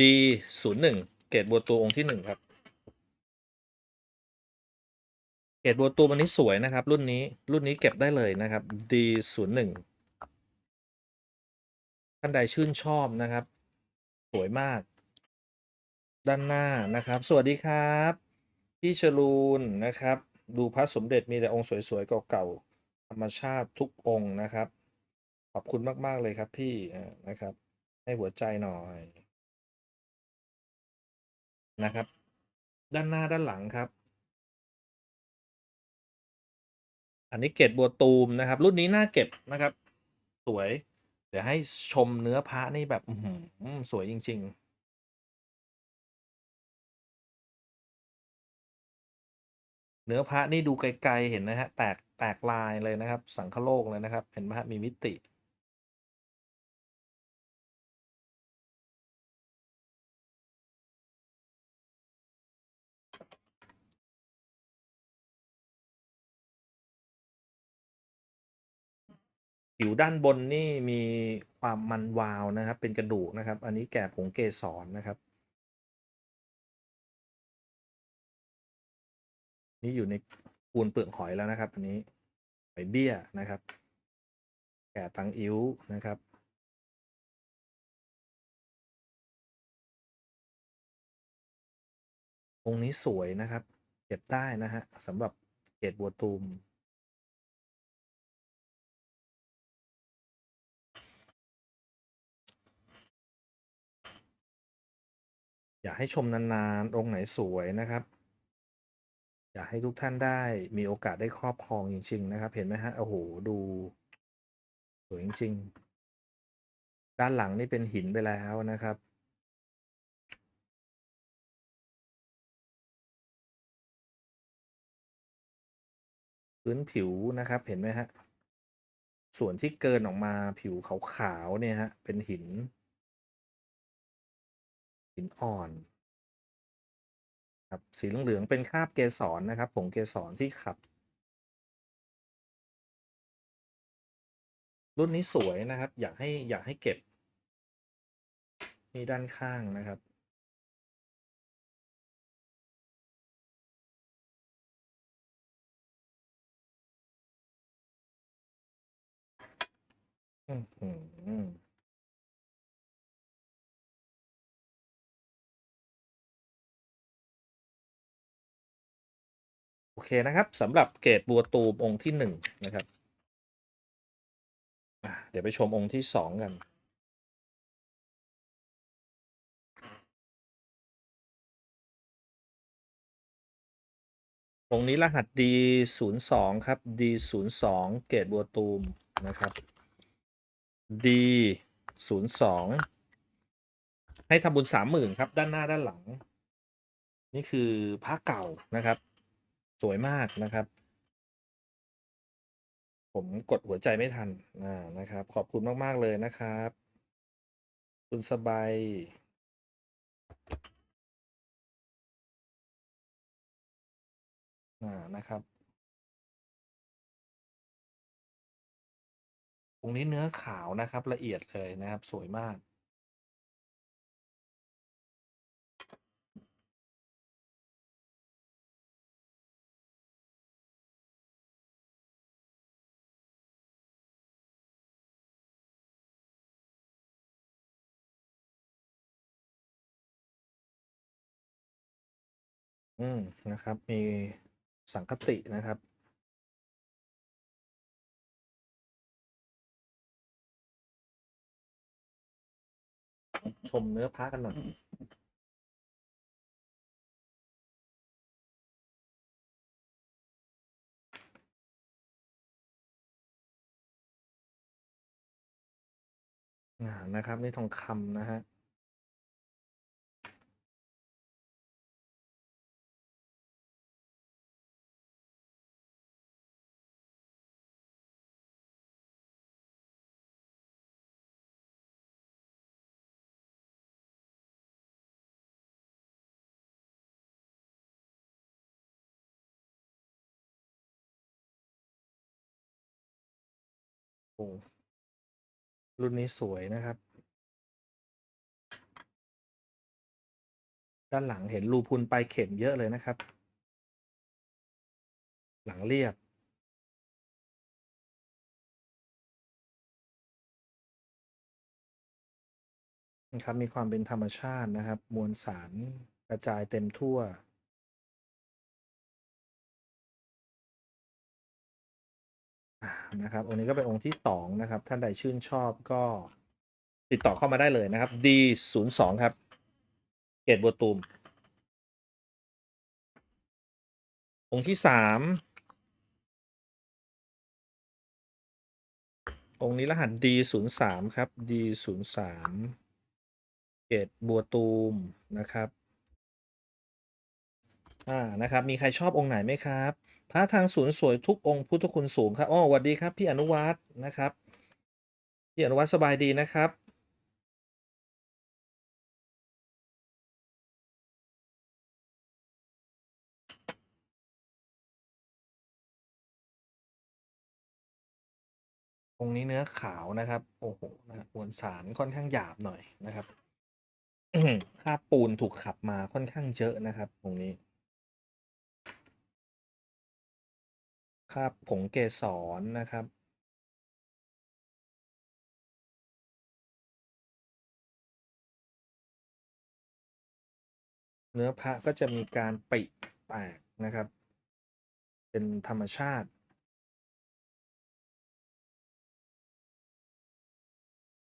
D ศูนย์หนึ่งเกรดบัวตูองค์ที่หนึ่งครับเกรดบัวตูมันนี้สวยนะครับ รุ่นนี้รุ่นนี้เก็บได้เลยนะครับ D ศูนย์หนึ่งท่านใดชื่นชอบนะครับ สวยมาก ด้านหน้านะครับ สวัสดีครับ พี่ชลูนนะครับ ดูพระสมเด็จมีแต่องค์สวยๆเก่าๆธรรมชาติทุกองค์นะครับ ขอบคุณมากๆเลยครับพี่นะครับ ให้หัวใจหน่อย นะครับ ด้านหน้าด้านหลังครับ อันนี้เกรดบัวตูมนะครับ รุ่นนี้น่าเก็บนะครับ สวย เดี๋ยวให้ชมเนื้อพระนี่แบบอื้อหือสวยจริง ๆเนื้อพระนี่ดูไกลๆเห็นนะฮะแตกแตกลายเลยนะครับ สังคโลกเลยนะครับ เห็นไหมฮะมีมิติ ผิวด้านบนนี่มีความมันวาวนะครับ เป็นกระดูกนะครับ อันนี้แก่ผงเกสรนะครับ นี่อยู่ในปูนเปลือกหอยแล้วนะครับ อันนี้หอยเบี้ยนะครับ แก่ตังอิ้วนะครับองค์นี้สวยนะครับ เก็บได้นะฮะสำหรับเกรดบัวตูม อยากให้ชมนานๆ องค์ไหนสวยนะครับ อยากให้ทุกท่านได้มีโอกาสได้ครอบครองจริง ๆ นะครับ เห็นไหมฮะ โอ้โห ดู สวยจริง ๆ ด้านหลังนี่เป็นหินไปแล้วนะครับ พื้นผิวนะครับ เห็นไหมฮะ ส่วนที่เกินออกมาผิวขาวๆเนี่ยฮะ เป็นหิน หินอ่อนครับสีเหลืองๆเป็นคราบเกสรนะครับ ผงเกสรที่ขัดรุ่นนี้สวยนะครับ อยากให้อยากให้เก็บนี่ด้านข้างนะครับ อื้อ โอเคนะครับสำหรับเกรดบัวตูมองค์ที่หนึ่งนะครับเดี๋ยวไปชมองค์ที่สองกัน องค์นี้รหัส D 0 2 ครับ D 0 2 เกรดบัวตูมนะครับ D 0 2 ให้ทำบุญสามหมื่นครับ ด้านหน้าด้านหลัง นี่คือพระเก่านะครับ สวยมากนะครับ ผมกดหัวใจไม่ทันอ่านะครับ ขอบคุณมาก ๆ เลยนะครับ คุณสบายนะครับตรงนี้เนื้อขาวนะครับละเอียดเลยนะครับ สวยมาก อืมนะครับ มีสังคตินะครับ ชมเนื้อพระกันหน่อยนะครับนี่ทองคำนะฮะ โอ้รุ่นนี้สวยนะครับ ด้านหลังเห็นรูพุนปลายเข็มเยอะเลยนะครับ หลังเรียบ นะครับ มีความเป็นธรรมชาตินะครับ มวลสารกระจายเต็มทั่ว นะครับองค์นี้ก็เป็นองค์ที่สองนะครับ ท่านใดชื่นชอบก็ติดต่อเข้ามาได้เลยนะครับ D 0 2 ครับ เกตบัวตูม องค์ที่สามองค์นี้รหัส D 0 3 ครับ D 0 3 เกตบัวตูมนะครับ อ่า นะครับ มีใครชอบองค์ไหนไหมครับ พระทางศูนย์สวยทุกองค์พุทธคุณสูงครับอ๋อสวัสดีครับพี่อนุวัฒน์นะครับ พี่อนุวัฒน์สบายดีนะครับองค์นี้เนื้อขาวนะครับ โอ้โหนะมวลสารค่อนข้างหยาบหน่อยนะครับอื้อหือคราปูนถูกขับมาค่อนข้างเยอะนะครับองค์นี้ คราบผงเกสรนะครับ เนื้อพระก็จะมีการปิแตกนะครับ เป็นธรรมชาติ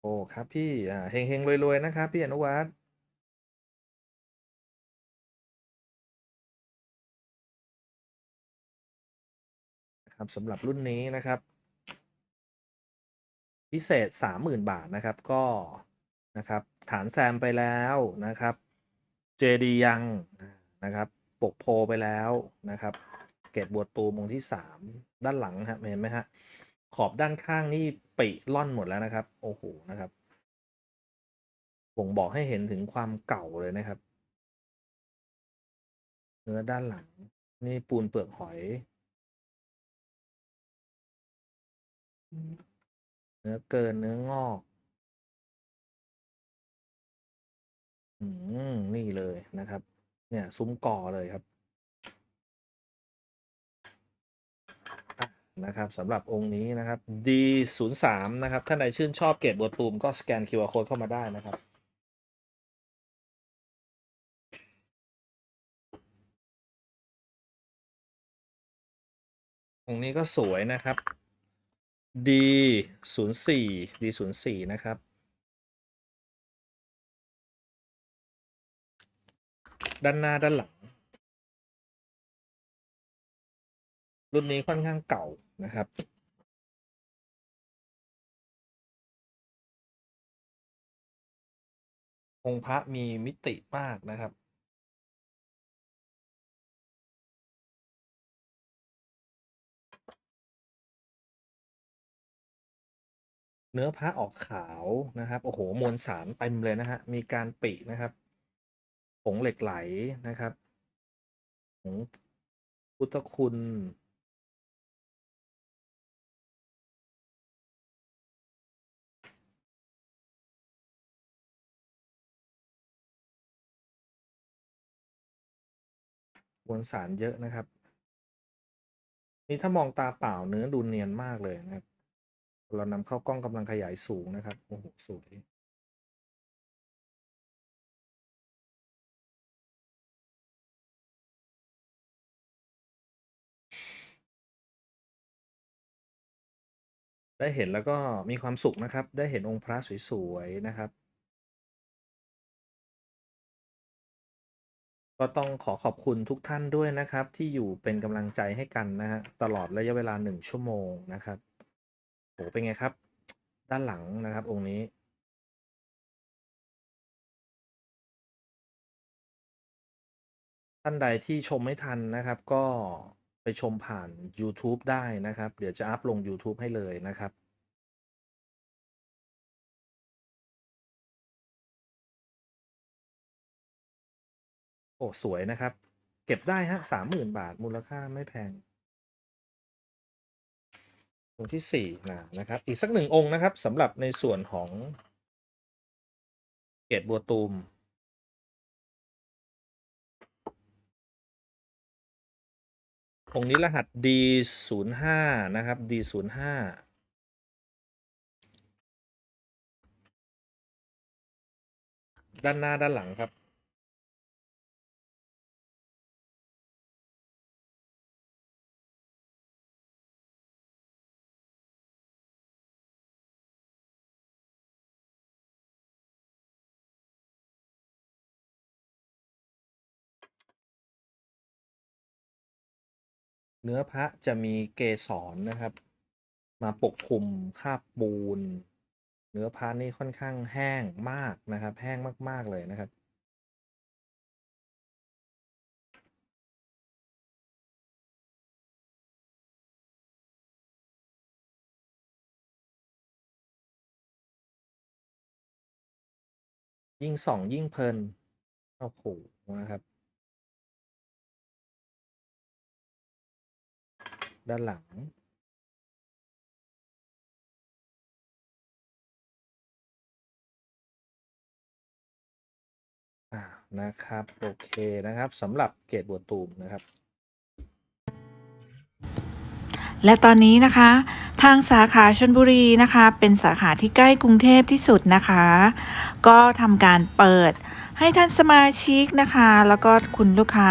โอ้ครับพี่อ่าเฮงรวยๆนะครับ พี่อนุวัฒน์ นะครับสำหรับรุ่นนี้นะครับ พิเศษ 30,000 บาทนะครับก็นะครับฐานแซมไปแล้วนะครับเจดียังนะครับปกโพไปแล้วนะครับ เกตบัวตูมองที่ 3 ด้านหลังฮะเห็นไหมฮะขอบด้านข้างนี่ปิล่อนหมดแล้วนะครับ โอ้โหนะครับบ่งบอกให้เห็นถึงความเก่าเลยนะครับ เนื้อด้านหลัง นี่ปูนเปลือกหอย เนื้อเกินเนื้องอก อืม นี่เลยนะครับ เนี่ย ซุ้มก่อเลยครับนะครับสำหรับองค์นี้นะครับ D 0 3 นะครับ ท่านใดชื่นชอบเกรดบัวตูมก็สแกน QR code เข้ามาได้นะครับ องค์นี้ก็สวยนะครับ D 0 4 D 0 4นะครับ ด้านหน้าด้านหลัง รุ่นนี้ค่อนข้างเก่านะครับ องค์พระมีมิติมากนะครับ เนื้อพระออกขาวนะครับ โอ้โห มวลสารเต็มเลยนะฮะ มีการปินะครับ ผงเหล็กไหลนะครับ ผงพุทธคุณมวลสารเยอะนะครับ นี่ถ้ามองตาเปล่าเนื้อดูเนียนมากเลยนะครับ เรานำเข้ากล้องกำลังขยายสูงนะครับ โอ้โห สวย ได้เห็นแล้วก็มีความสุขนะครับ ได้เห็นองค์พระสวยๆนะครับ ก็ต้องขอขอบคุณทุกท่านด้วยนะครับ ที่อยู่เป็นกำลังใจให้กันนะฮะตลอดระยะเวลาหนึ่งชั่วโมงนะครับ โหเป็นไงครับ ด้านหลังนะครับ องค์นี้ ท่านใดที่ชมไม่ทันนะครับ ก็ไปชมผ่าน YouTube ได้นะครับ เดี๋ยวจะอัพลง YouTube ให้เลยนะครับโอ้ สวยนะครับ เก็บได้ฮะสามหมื่นบาทมูลค่าไม่แพง องค์ที่สี่นะนะครับ อีกสักหนึ่งองค์นะครับสำหรับในส่วนของเกตบัวตูมองค์นี้รหัส D05 นะครับ D05 ด้านหน้าด้านหลังครับ เนื้อพระจะมีเกสรนะครับ มาปกคลุมคาบปูน เนื้อพระนี่ค่อนข้างแห้งมากนะครับ แห้งมาก ๆ เลยนะครับ ยิ่งส่องยิ่งเพลินโอ้โหนะครับ ด้านหลัง อ่า นะครับ โอเคนะครับสำหรับเกรดบัวตูมนะครับ และตอนนี้นะคะ ทางสาขาชลบุรีนะคะ เป็นสาขาที่ใกล้กรุงเทพที่สุดนะคะ ก็ทำการเปิดให้ท่านสมาชิกนะคะ แล้วก็คุณลูกค้า